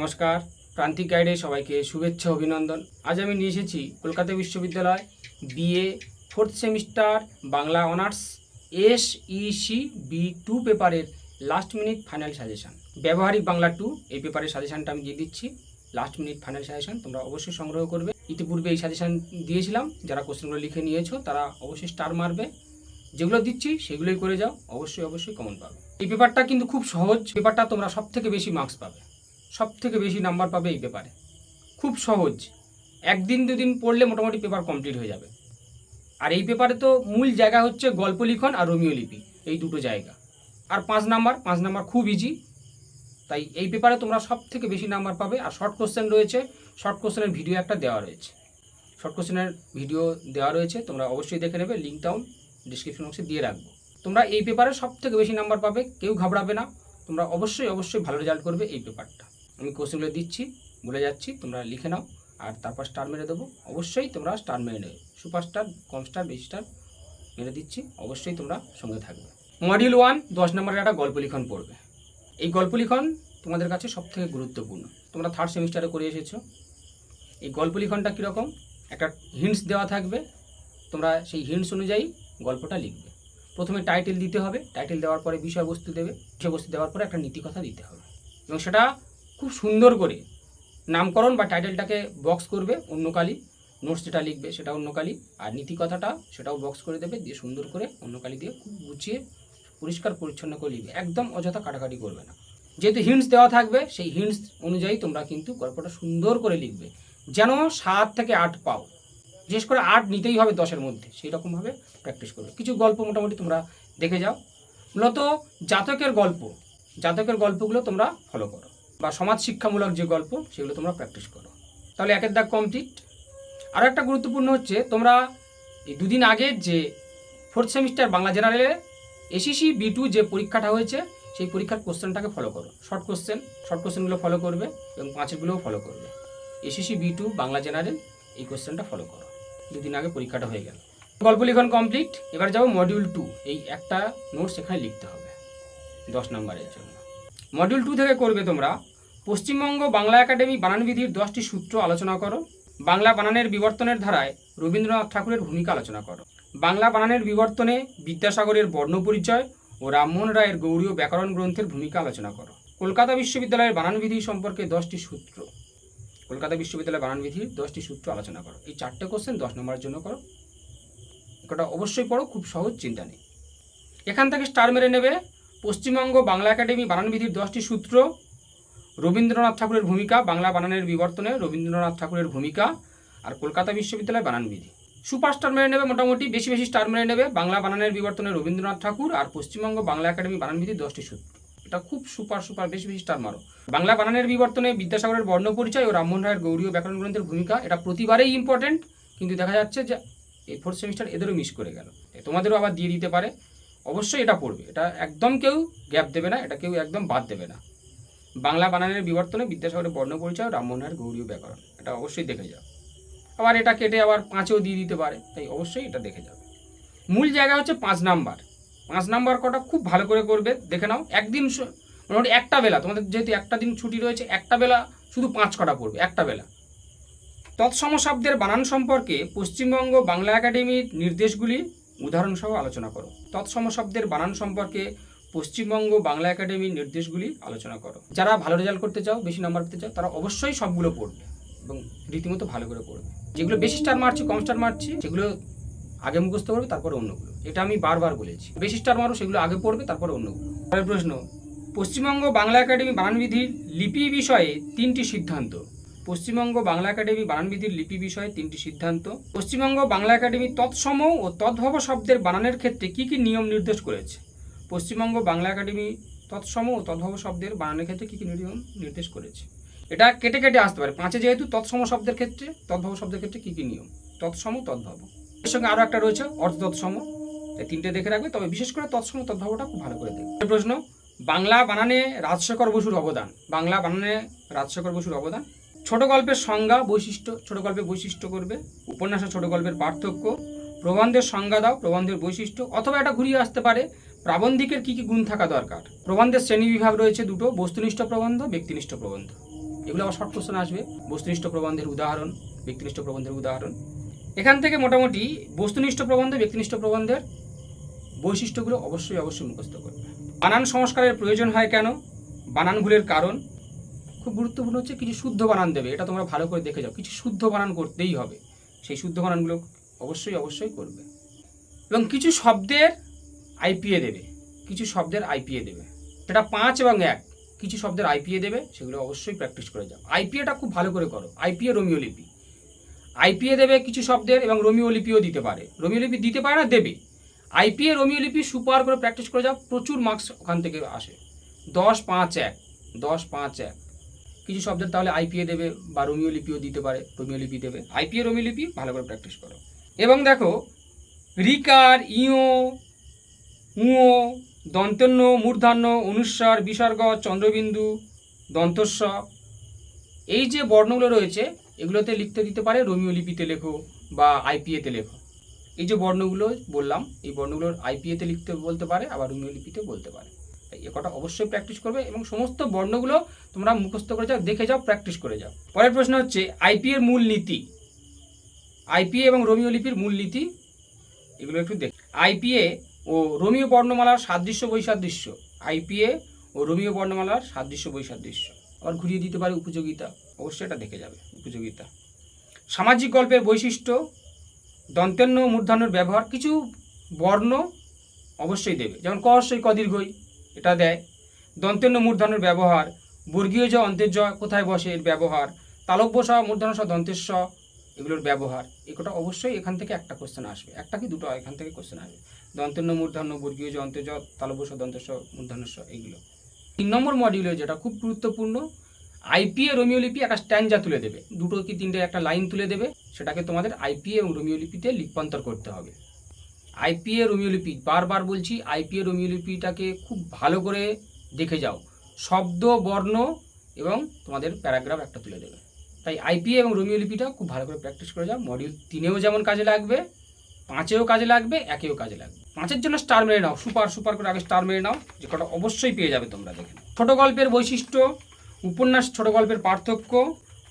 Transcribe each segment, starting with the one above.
নমস্কার। প্রান্তিক গাইডে সবাইকে শুভেচ্ছা, অভিনন্দন। আজ আমি নিয়ে এসেছি কলকাতা বিশ্ববিদ্যালয় BA fourth semester Bangla honours S EC B two পেপারের লাস্ট মিনিট ফাইনাল সাজেশন ব্যবহারিক বাংলা টু এই পেপারের সাজেশানটা আমি দিয়ে দিচ্ছি। লাস্ট মিনিট ফাইনাল সাজেশান তোমরা অবশ্যই সংগ্রহ করবে। ইতিপূর্বে এই সাজেশান দিয়েছিলাম, যারা কোশ্চেনগুলো লিখে নিয়েছো তারা অবশ্যই স্টার মারবে। যেগুলো দিচ্ছি সেগুলোই করে যাও, অবশ্যই অবশ্যই কমন পাবে। এই পেপারটা কিন্তু খুব সহজ। পেপারটা তোমরা সব থেকে বেশি মার্কস পাবে। সব থেকে বেশি নাম্বার পাবে এই পেপারে। খুব সহজ। একদিন দুদিন পড়লে মোটামুটি পেপার কমপ্লিট হয়ে যাবে। আর এই পেপারে তো মূল জায়গা হচ্ছে গল্প লিখন আর রোমিও লিপি, এই দুটো জায়গা। আর পাঁচ নাম্বার পাঁচ নাম্বার খুব ইজি তাই এই পেপারে তোমরা সব থেকে বেশি নাম্বার পাবে আর শর্ট কোশ্চেন রয়েছে। শর্ট কোশ্চেনের ভিডিও একটা দেওয়া রয়েছে। শর্ট কোশ্চেনের ভিডিও দেওয়া রয়েছে, তোমরা অবশ্যই দেখে নেবে লিঙ্কটাও ডিসক্রিপশন বক্সে দিয়ে রাখব। তোমরা এই পেপারে সব থেকে বেশি নাম্বার পাবে, কেউ ঘাবড়াবে না। তোমরা অবশ্যই অবশ্যই ভালো রেজাল্ট করবে এই পেপারটা। আমি কোশ্চেনগুলো দিচ্ছি বলে যাচ্ছি, তোমরা লিখে নাও, আর তারপর স্টার মেরে দেবো। অবশ্যই তোমরা স্টার মেরে নেবে। সুপার স্টার কম স্টার বেশি স্টার মেরে দিচ্ছি, অবশ্যই তোমরা সঙ্গে থাকবে। মডিউল ওয়ান দশ নম্বরের একটা গল্প লিখন পড়বে। এই গল্প লিখন তোমাদের কাছে সব থেকে গুরুত্বপূর্ণ। তোমরা থার্ড সেমিস্টারে করে এসেছ। এই গল্প লিখনটা কীরকম? একটা হিন্টস দেওয়া থাকবে। তোমরা সেই হিন্টস অনুযায়ী গল্পটা লিখবে। প্রথমে টাইটেল দিতে হবে। টাইটেল দেওয়ার পরে বিষয়বস্তু দেবে। বিষয়বস্তু দেওয়ার পরে একটা নীতিকথা দিতে হবে। এবং সেটা খুব সুন্দর করে নামকরণ বা টাইটেলটাকে বক্স করবে অন্য কালি নোটস যেটা লিখবে সেটা অন্য কালি আর নীতিকথাটা সেটাও বক্স করে দেবে, দিয়ে সুন্দর করে অন্য কালি দিয়ে খুব গুছিয়ে পরিষ্কার পরিচ্ছন্ন করে লিখবে। একদম অযথা কাটাকাটি করবে না। যেহেতু হিন্টস দেওয়া থাকবে, সেই হিন্টস অনুযায়ী তোমরা কিন্তু গল্পটা সুন্দর করে লিখবে। যেন সাত থেকে আট পাও। বিশেষ করে আট নিতেই হবে দশের মধ্যে সেই রকমভাবে প্র্যাকটিস করবে। কিছু গল্প মোটামুটি তোমরা দেখে যাও। মূলত জাতকের গল্প, জাতকের গল্পগুলো তোমরা ফলো করো। বা সমাজ শিক্ষামূলক যে গল্প, সেগুলো তোমরা প্র্যাকটিস করো। তাহলে একের দাগ কমপ্লিট আরও একটা গুরুত্বপূর্ণ হচ্ছে, তোমরা এই দুদিন আগে যে ফোর্থ সেমিস্টার বাংলা জেনারেলে এসিসি বি টু যে পরীক্ষাটা হয়েছে, সেই পরীক্ষার কোশ্চেনটাকে ফলো করো। শর্ট কোশ্চেন শর্ট কোশ্চেনগুলো ফলো করবে এবং পাঁচেরগুলোও ফলো করবে। S E C B two Bangla general এই কোশ্চেনটা ফলো করো। দুদিন আগে পরীক্ষাটা হয়ে গেল। গল্প লিখন কমপ্লিট এবার যাব মডিউল টু এই একটা নোটস এখানে লিখতে হবে। দশ নম্বরের জন্য। মডিউল টু থেকে করবে তোমরা পশ্চিমবঙ্গ বাংলা একাডেমি বানানবিধির দশটি সূত্র আলোচনা করো। বাংলা বানানের বিবর্তনের ধারায় রবীন্দ্রনাথ ঠাকুরের ভূমিকা আলোচনা করো। বাংলা বানানের বিবর্তনে বিদ্যাসাগরের বর্ণপরিচয় ও রামমোহন রায়ের গৌড়ীয় ব্যাকরণ গ্রন্থের ভূমিকা আলোচনা করো। কলকাতা বিশ্ববিদ্যালয়ের বানানবিধি সম্পর্কে দশটি সূত্র। কলকাতা বিশ্ববিদ্যালয় বানানবিধির দশটি সূত্র আলোচনা করো। এই চারটে কোশ্চেন দশ নম্বরের জন্য করো। এটা অবশ্যই পড়ো, খুব সহজ চিন্তা নেই। এখান থেকে স্টার মেরে নেবে। পশ্চিমবঙ্গ বাংলা একাডেমি বানানবিধির দশটি সূত্র রবীন্দ্রনাথ ঠাকুরের ভূমিকা, বাংলা বানানের বিবর্তনে রবীন্দ্রনাথ ঠাকুরের ভূমিকা, আর কলকাতা বিশ্ববিদ্যালয় বানানবিধি সুপার স্টার মেরে নেবে মোটামুটি, বেশি বেশি স্টার মেরে নেবে, বাংলা বানানের বিবর্তনে রবীন্দ্রনাথ ঠাকুর আর পশ্চিমবঙ্গ বাংলা একাডেমি বানানবিধির দশটি সূত্র এটা খুব সুপার সুপার, বেশি বেশি স্টার মারো। বাংলা বানানের বিবর্তনে বিদ্যাসাগরের বর্ণ পরিচয় ও রামমোহন রায়ের গৌরীয় ব্যাকরণ গ্রন্থের ভূমিকা এটা প্রতিবারেই ইম্পর্টেন্ট কিন্তু দেখা যাচ্ছে যে এই ফোর্থ সেমিস্টার এদেরও মিস করে গেল। তোমাদেরও আবার দিয়ে দিতে পারে। অবশ্যই এটা পড়বে। এটা একদম কেউ গ্যাপ দেবে না, এটা কেউ একদম বাদ দেবে না। বাংলা বানানের বিবর্তনে বিদ্যাসাগরের বর্ণ পরিচয় ও রামমোহন গৌরীয় ব্যাকরণ। এটা অবশ্যই দেখে যাও। আবার এটা কেটে আবার পাঁচেও দিয়ে দিতে পারে, তাই অবশ্যই এটা দেখে যাবে। মূল জায়গা হচ্ছে পাঁচ নাম্বার। পাঁচ নাম্বার কটা খুব ভালো করে করবে, দেখে নাও। একদিন মোটামুটি একটা বেলা, তোমাদের যেহেতু একটা দিন ছুটি রয়েছে, একটা বেলা শুধু পাঁচ কটা পড়বে, একটা বেলা। তৎসম শব্দের বানান সম্পর্কে পশ্চিমবঙ্গ বাংলা একাডেমির নির্দেশগুলি উদাহরণসহ আলোচনা করো। তৎসম শব্দের বানান সম্পর্কে পশ্চিমবঙ্গ বাংলা একাডেমির নির্দেশগুলি আলোচনা করো। যারা ভালো রেজাল্ট করতে চাও, বেশি নাম্বার পেতে চাও, তারা অবশ্যই সবগুলো পড়বে এবং রীতিমতো ভালো করে পড়বে। যেগুলো বেশি স্টার মারছি, কম স্টার মারছি, সেগুলো আগে মুখস্থ করবে, তারপরে অন্যগুলো এটা আমি বারবার বলেছি। বেশি স্টার মারো, সেগুলো আগে পড়বে, তারপরে অন্যগুলো পরের প্রশ্ন, পশ্চিমবঙ্গ বাংলা একাডেমি বানানবিধির লিপি বিষয়ে তিনটি সিদ্ধান্ত। পশ্চিমবঙ্গ বাংলা একাডেমি বানানবিধির লিপি বিষয়ে তিনটি সিদ্ধান্ত। পশ্চিমবঙ্গ বাংলা একাডেমি তৎসম ও তদ্ভব শব্দের বানানের ক্ষেত্রে কি কি নিয়ম নির্দেশ করেছে? পশ্চিমবঙ্গ বাংলা একাডেমি তৎসম ও তদ্ভব শব্দের বানানের ক্ষেত্রে কী কী নিয়ম নির্দেশ করেছে? এটা কেটে কেটে আসতে পারে। পাঁচে যেহেতু তৎসম শব্দের ক্ষেত্রে, তদ্ভব শব্দের ক্ষেত্রে কী কী নিয়ম? তৎসম তদ্ভব। এর সঙ্গে আরও একটা রয়েছে অর্থ তৎসম। এই তিনটে দেখে রাখবে, তবে বিশেষ করে তৎসম তদ্ভবটা খুব ভালো করে দেখবে। প্রশ্ন, বাংলা বানানে রাজশেখর বসুর অবদান? বাংলা বানানে রাজশেখর বসুর অবদান? ছোট গল্পের সংজ্ঞা, বৈশিষ্ট্য, ছোট গল্পের বৈশিষ্ট্য করবে। উপন্যাসে ছোট গল্পের পার্থক্য। প্রবন্ধের সংজ্ঞা দাও, প্রবন্ধের বৈশিষ্ট্য, অথবা এটা ঘুরিয়ে আসতে পারে। প্রাবন্ধিকের কি কি গুণ থাকা দরকার? প্রবন্ধের শ্রেণি বিভাগ রয়েছে দুটো, বস্তুনিষ্ঠ প্রবন্ধ, ব্যক্তিনিষ্ঠ প্রবন্ধ। এগুলো আবার শর্ট কোশ্চেন আসবে। বস্তুনিষ্ঠ প্রবন্ধের উদাহরণ, ব্যক্তিনিষ্ঠ প্রবন্ধের উদাহরণ। এখান থেকে মোটামুটি বস্তুনিষ্ঠ প্রবন্ধ, ব্যক্তিনিষ্ঠ প্রবন্ধের বৈশিষ্ট্যগুলো অবশ্যই অবশ্যই মুখস্থ করবে। বানান সংস্কারের প্রয়োজন হয় কেন? বানান ভুলের কারণ? খুব গুরুত্বপূর্ণ হচ্ছে কিছু শুদ্ধ বানান দেবে, এটা তোমরা ভালো করে দেখে যাও। কিছু শুদ্ধ বানান করতেই হবে, সেই শুদ্ধ বানানগুলো অবশ্যই অবশ্যই করবে। এবং কিছু শব্দের আইপিএ দেবে। কিছু শব্দের আইপিএ দেবে। সেটা পাঁচ এবং এক। কিছু শব্দের আইপিএ দেবে, সেগুলো অবশ্যই প্র্যাকটিস করে যাও। আইপিএটা খুব ভালো করে করো। আইপিএ রোমিও লিপি। আইপিএ দেবে কিছু শব্দের এবং রোমিও লিপিও দিতে পারে। রোমিও লিপি দিতে পারে না, দেবে। আইপিএ রোমিও লিপি সুপার করে প্র্যাকটিস করে যাও। প্রচুর মার্কস ওখান থেকে আসে। দশ, পাঁচ, এক। দশ, পাঁচ, এক। কিছু শব্দের তাহলে আইপিএ দেবে বা রোমিও লিপিও দিতে পারে। রোমিও লিপি দেবে। আইপিএ রোমিও লিপি ভালো করে প্র্যাকটিস করো। এবং দেখো, রিকার, ইও উঁ, দন্তন্য, মূর্ধান্য, অনুস্বার, বিসর্গ, চন্দ্রবিন্দু, দন্তস্ব। এই যে বর্ণগুলো রয়েছে, এগুলোতে লিখতে দিতে পারে রোমিও লিপিতে লেখো বা আইপিএতে লেখো। এই যে বর্ণগুলো বললাম, এই বর্ণগুলোর আইপিএতে লিখতে বলতে পারে, আবার রোমিও লিপিতে বলতে পারে। তাই এ কটা অবশ্যই প্র্যাকটিস করবে এবং সমস্ত বর্ণগুলো তোমরা মুখস্থ করে যাও, দেখে যাও প্র্যাকটিস করে যাও। পরের প্রশ্ন হচ্ছে আইপি এর মূল নীতি? আইপিএ এবং রোমিও লিপির মূল নীতি? এগুলো একটু দেখ। আইপিএ ও রোমিও বর্ণমালার সাদৃশ্য বৈসাদৃশ্য আইপিএ ও রোমিও বর্ণমালার সাদৃশ্য বৈসাদৃশ্য। আবার ঘুরিয়ে দিতে পারে উপযোগিতা, অবশ্যই এটা দেখে যাবে, উপযোগিতা। সামাজিক গল্পের বৈশিষ্ট্য, দন্তেন্য মূর্ধন্যর ব্যবহার, কিছু বর্ণ অবশ্যই দেবে, যেমন কহস্যই কদীর্ঘই এটা দেয়। দন্তেন্য মূর্ধন্যর ব্যবহার, বর্গীয় জ অন্তের জ কোথায় বসে এর ব্যবহার, তালব্য স মূর্ধন্য স দন্তের স এগুলোর ব্যবহার এগুলো অবশ্যই এখান থেকে একটা কোশ্চেন আসবে। একটা কি দুটো এখান থেকে কোশ্চেন আসবে। দন্তন্য মূর্ধন্য, বর্গীয় জ অন্তের জ তালব্য স দন্তের স এইগুলো। তিন নম্বর মডিউলে যেটা খুব গুরুত্বপূর্ণ আইপিএ রোমিও লিপি একটা স্ট্যান্ডা তুলে দেবে। দুটো কি তিনটে একটা লাইন তুলে দেবে, সেটাকে তোমাদের আইপিএ এবং রোমিও লিপিতে লিপান্তর করতে হবে। আইপিএ রোমিও লিপি, বারবার বলছি আইপিএ রোমিও লিপিটাকে খুব ভালো করে দেখে যাও। শব্দ, বর্ণ এবং তোমাদের প্যারাগ্রাফ একটা তুলে দেবে। তাই আইপিএ এবং রোমিও লিপিটা খুব ভালো করে প্র্যাকটিস করে যাও। মডিউল তিনেও যেমন কাজে লাগবে, পাঁচেও কাজে লাগবে, একেও কাজে লাগবে। পাঁচের জন্য স্টার মেরে নাও সুপার সুপার করে আগে স্টার মেরে নাও, যে কটা অবশ্যই পেয়ে যাবে তোমরা দেখে। ছোট গল্পের বৈশিষ্ট্য, উপন্যাস, ছোট গল্পের পার্থক্য,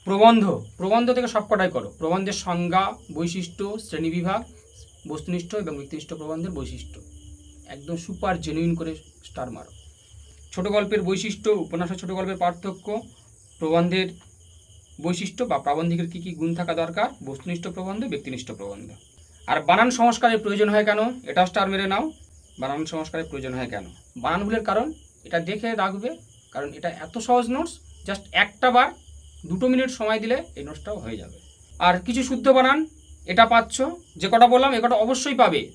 প্রবন্ধ। প্রবন্ধ থেকে সব কটাই করো। প্রবন্ধের সংজ্ঞা, বৈশিষ্ট্য, শ্রেণীবিভাগ, বস্তুনিষ্ঠ এবং ব্যক্তিনিষ্ঠ প্রবন্ধের বৈশিষ্ট্য। একদম সুপার জেনুইন করে স্টার মারো। ছোট গল্পের বৈশিষ্ট্য উপন্যাস ও ছোট গল্পের পার্থক্য, প্রবন্ধের বৈশিষ্ট্য বা প্রাবন্ধিকের কী কী গুণ থাকা দরকার? বস্তুনিষ্ঠ প্রবন্ধ, ব্যক্তিনিষ্ঠ প্রবন্ধ। আর বানান সংস্কারের প্রয়োজন হয় কেন? এটাও স্টার মেরে নাও। বানান সংস্কারের প্রয়োজন হয় কেন? বানান ভুলের কারণ? এটা দেখে রাখবে, কারণ এটা এত সহজ নোটস, জাস্ট একটা বার, দুটো মিনিট সময় দিলে এই নোটসটাও হয়ে যাবে। আর কিছু শুদ্ধ বানান, এটা পাচ্ছ? যে কটা বললাম, এ কটা অবশ্যই পাবে।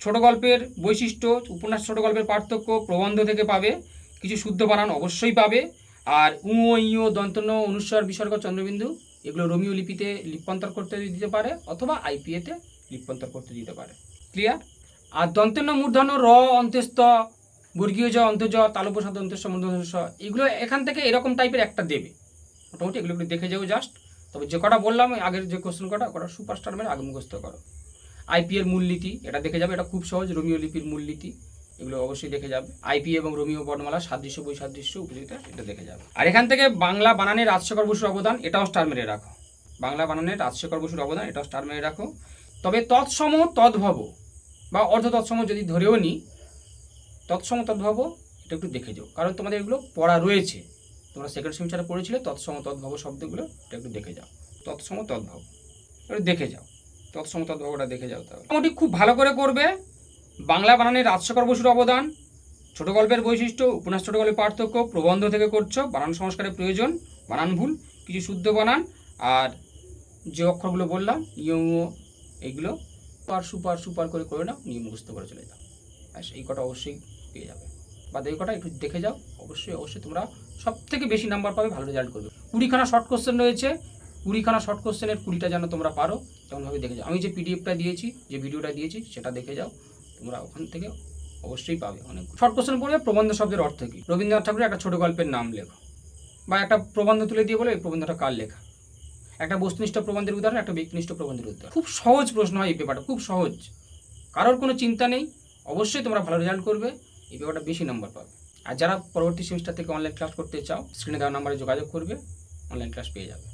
ছোট গল্পের বৈশিষ্ট্য, উপন্যাস ছোট গল্পের পার্থক্য, প্রবন্ধ থেকে পাবে। কিছু শুদ্ধ বানান অবশ্যই পাবে। আর উঁ ইও দন্তন্য অনুস্বর বিসর্গ চন্দ্রবিন্দু, এগুলো রোমিও লিপিতে লিপান্তর করতে দিতে পারে অথবা আইপিএতে লিপান্তর করতে দিতে পারে। ক্লিয়ার আর দন্তন্য মূর্ধন্য র, অন্ত্যস্ত, বর্গীয় জ অন্তর্জ তালব্য শব্দ অন্তঃস মূর্ধন্য এগুলো এখান থেকে এরকম টাইপের একটা দেবে। মোটামুটি এগুলো একটু দেখে যাও জাস্ট তবে যে কটা বললাম আগের যে কোশ্চেন কটা কটা সুপারস্টার মেরে আগে করো। আইপি এর মূলনীতি এটা দেখে যাবে, এটা খুব সহজ, রোমিও লিপির মূলনীতি এগুলো অবশ্যই দেখে যাবে। আইপি এবং রোমিও বর্ণমালা, সাদৃশ্য, বৈসাদৃশ্য উপযোগিতা এটা দেখে যাবে। আর এখান থেকে বাংলা বানানের রাজশেখর বসুর অবদান, এটাও স্টার মেরে রাখো। বাংলা বানানের রাজশেখর বসুর অবদান, এটাও স্টার মেরে রাখো। তবে তৎসম, তদ্ভব, বা অর্ধ তৎসম যদি ধরেও নিই তৎসম, তদ্ভব, এটা একটু দেখে যাও। কারণ তোমাদের এগুলো পড়া রয়েছে। তোমরা সেকেন্ড সেমিস্টারে পড়েছিলে, তৎসম, তদ্ভব শব্দগুলো, এটা একটু দেখে যাও। তৎসম, তদ্ভব একটু দেখে যাও। তৎসম, তদ্ভবটা দেখে যাও তাহলে। মোটামুটি খুব ভালো করে করবে। বাংলা বানানের রাজশেখর বসুর অবদান, ছোট গল্পের বৈশিষ্ট্য, উপন্যাস ছোট গল্পের পার্থক্য, প্রবন্ধ থেকে করছ, বানান সংস্কারের প্রয়োজন, বানান ভুল, কিছু শুদ্ধ বানান, আর যে অক্ষরগুলো বললাম, ইয়ং এইগুলো সুপার সুপার সুপার করে করে নাও, নিয়ে মুখস্থ করে চলে যাও। ব্যাস, এই কটা অবশ্যই পেয়ে যাবে। বা এই কটা একটু দেখে যাও, অবশ্যই অবশ্যই তোমরা সব থেকে বেশি নাম্বার পাবে, ভালো রেজাল্ট করবে। কুড়িখানা শর্ট কোশ্চেন রয়েছে, কুড়িখানা শর্ট কোশ্চেনের কুড়িটা যেন তোমরা পারো, তেমনভাবে দেখে যাও। আমি যে পিডিএফটা দিয়েছি, যে ভিডিওটা দিয়েছি, সেটা দেখে যাও। তোমরা ওখান থেকে অবশ্যই পাবে অনেক শর্ট কোশ্চেন পড়বে প্রবন্ধ শব্দের অর্থ কী? রবীন্দ্রনাথ ঠাকুরের একটা ছোট গল্পের নাম লেখো। বা একটা প্রবন্ধ তুলে দিয়ে বলে এই প্রবন্ধটা কার লেখা? একটা বস্তুনিষ্ঠ প্রবন্ধের উদাহরণ, একটা ব্যক্তিনিষ্ঠ প্রবন্ধের উদাহরণ। খুব সহজ প্রশ্ন হয় এই পেপারটা, খুব সহজ। কারোর কোনো চিন্তা নেই, অবশ্যই তোমরা ভালো রেজাল্ট করবে, এই পেপারটা বেশি নাম্বার পাবে। আর যারা পরবর্তী সেমিস্টার থেকে অনলাইন ক্লাস করতে চাও স্ক্রিনে দেওয়া নাম্বারে যোগাযোগ করবে অনলাইন ক্লাস পেয়ে যাবে।